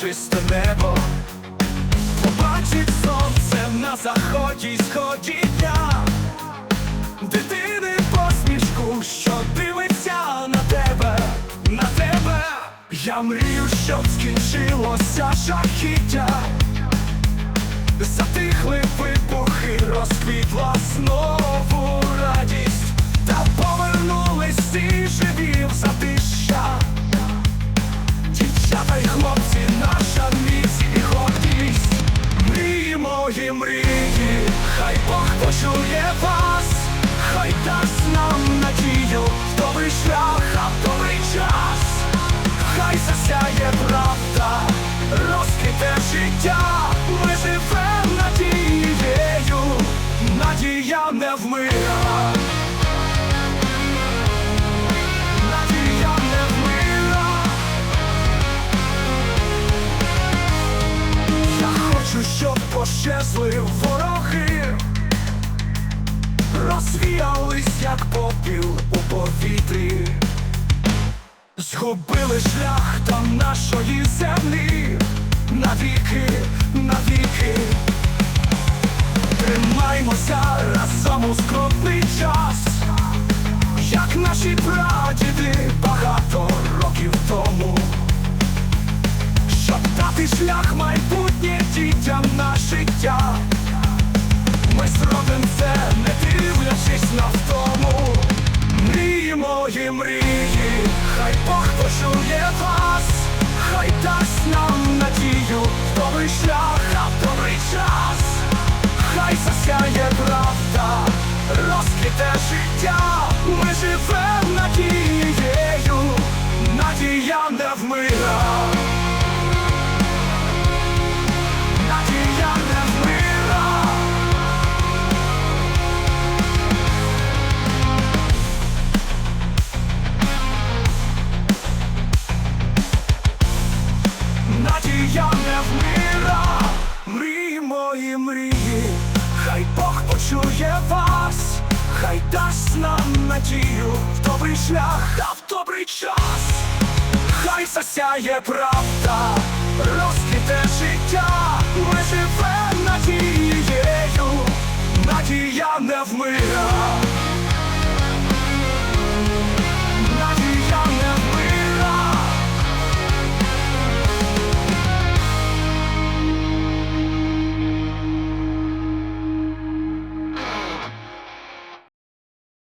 чисте небо. Побачить сонце на заході й сході дня, дитини посмішку, що дивиться на тебе, на тебе. Я мрію, щоб скінчилося жахіття. За вибухи, шлях, розвіялись, як попіл у повітрі, згубили шлях там нашої землі, навіки, навіки. Тримаймося разом у скрутний час, як наші прадіди багато років тому. Щоб дати шлях майбутнє розквіте життя, ми живем надією, надія не вмира. Надія не вмира. Надія не вмира. Мрії мої мрії, хай Бог почує вас, хай дасть нам надію в добрий шлях та в добрий час. Хай засяє правда, розквіте життя, ми живе надією, надія не вмира.